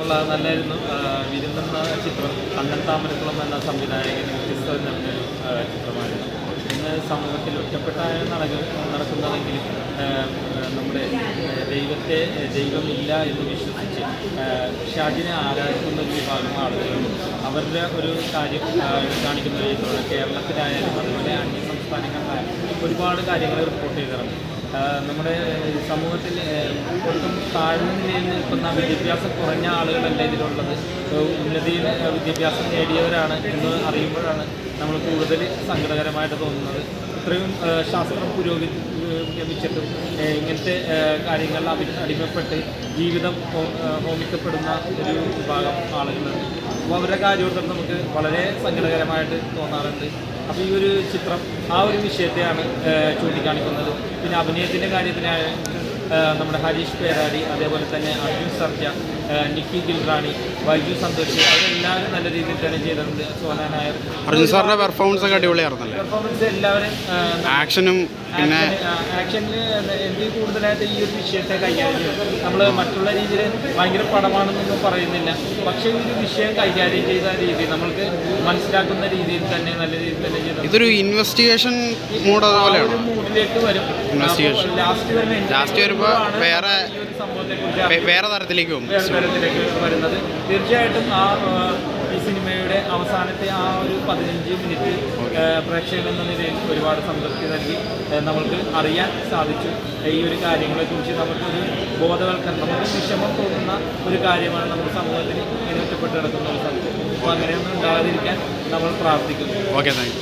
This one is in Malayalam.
ഉള്ള നല്ലായിരുന്നു. വിരുന്നെന്ന ചിത്രം കണ്ണൻ താമരക്കുളം എന്ന സംവിധായകൻ വ്യത്യസ്ത ആ, ചിത്രമായിരുന്നു. ഇന്ന് സമൂഹത്തിൽ ഒറ്റപ്പെട്ടായ നടക നടക്കുന്നതെങ്കിലും ആ, ആ, നമ്മുടെ ദൈവത്തെ ദൈവമില്ല എന്ന് വിശ്വസിച്ച് ഷാജിനെ ആരാധിക്കുന്ന ഒരു വിഭാഗം ആളുകളുണ്ട് അവരുടെ ഒരു കാര്യം കാണിക്കുന്ന രീതിയിലുള്ള കേരളത്തിലായാലും അതുപോലെ അന്യ സംസ്ഥാനങ്ങളിലായാലും ഒരുപാട് കാര്യങ്ങൾ റിപ്പോർട്ട് ആ, നമ്മുടെ സമൂഹത്തിൽ ഒട്ടും താഴ്ന്ന നിലയിൽ നിൽക്കുന്ന വിദ്യാഭ്യാസം കുറഞ്ഞ ആളുകളല്ല ഇതിലുള്ളത്. ഉന്നതിയിൽ വിദ്യാഭ്യാസം നേടിയവരാണ് എന്ന് അറിയുമ്പോഴാണ് നമ്മൾ കൂടുതൽ സങ്കടകരമായിട്ട് തോന്നുന്നത്. ഇത്രയും ശാസ്ത്രം പുരോഗമിച്ചിട്ടും ഇങ്ങനത്തെ കാര്യങ്ങളിൽ അടി അടിമപ്പെട്ട് ജീവിതം ഹോമിക്കപ്പെടുന്ന ഒരു വിഭാഗം ആളുകളുണ്ട്. അപ്പോൾ അവരുടെ കാര്യമൊക്കെ നമുക്ക് വളരെ സങ്കടകരമായിട്ട് തോന്നാറുണ്ട്. അപ്പോൾ ഈ ഒരു ചിത്രം ആ ഒരു വിഷയത്തെയാണ് ചൂണ്ടിക്കാണിക്കുന്നത്. പിന്നെ അഭിനയത്തിന്റെ കാര്യത്തിനായ നമ്മുടെ ഹരീഷ് പേരാടി അതേപോലെ തന്നെ അർജുൻ സർജ നിക്കി ഗിൽറാണി വൈജു സന്തോഷ് അവരെല്ലാവരും നല്ല രീതിയിൽ തന്നെ ചെയ്തിട്ടുണ്ട്. സോനാനായർ അർജുൻ സാറിന്റെ പെർഫോമൻസ് ഒക്കെ അടിപൊളിയായിരുന്നല്ലേ? പെർഫോമൻസ് എല്ലാവരും ആക്ഷനും പിന്നെ ആക്ഷനിൽ എനിക്ക് കൂടുതലായിട്ട് ഈ ഒരു വിഷയത്തെ കൈകാര്യം ചെയ്യും? നമ്മൾ മറ്റുള്ള രീതിയിൽ ഭയങ്കര പടമാണെന്നൊന്നും പറയുന്നില്ല. പക്ഷേ ഈ ഒരു വിഷയം കൈകാര്യം ചെയ്ത രീതി നമ്മൾക്ക് മനസ്സിലാക്കുന്ന രീതിയിൽ തന്നെ നല്ല രീതിയിൽ തന്നെ ചെയ്തു ഇതൊരു ഇൻവെസ്റ്റിഗേഷൻ മൂഡ് ആ അതുപോലെയാണോ മൂഡിലേക്ക് വരും. ഇൻവെസ്റ്റിഗേഷൻ ലാസ്റ്റ് തന്നെ ലാസ്റ്റ് വരുമ്പോ വേറെ സംഭവത്തെ വേറെ തരത്തിലേക്ക് പോകും. വേറെ തരത്തിലേക്ക് വരുന്നത്. തീർച്ചയായിട്ടും ആ, ഈ സിനിമയുടെ അവസാനത്തെ ആ ഒരു പതിനഞ്ച് മിനിറ്റ് പ്രേക്ഷകൻ എന്ന നിലയിൽ ഒരുപാട് സംതൃപ്തി നൽകി. നമ്മൾക്ക് അറിയാൻ സാധിച്ചു. ഈ ഒരു കാര്യങ്ങളെ കുറിച്ച് നമുക്കൊരു ബോധവൽക്കരണം നമുക്ക് വിഷമം തോന്നുന്ന ഒരു കാര്യമാണ് നമ്മുടെ സമൂഹത്തിൽ ഇങ്ങനെ ഒറ്റപ്പെട്ട് കിടക്കുന്ന ഒരു സംഭവം. അപ്പോൾ അങ്ങനെയൊന്നും ഉണ്ടാകാതിരിക്കാൻ നമ്മൾ പ്രാർത്ഥിക്കുന്നു. Okay thank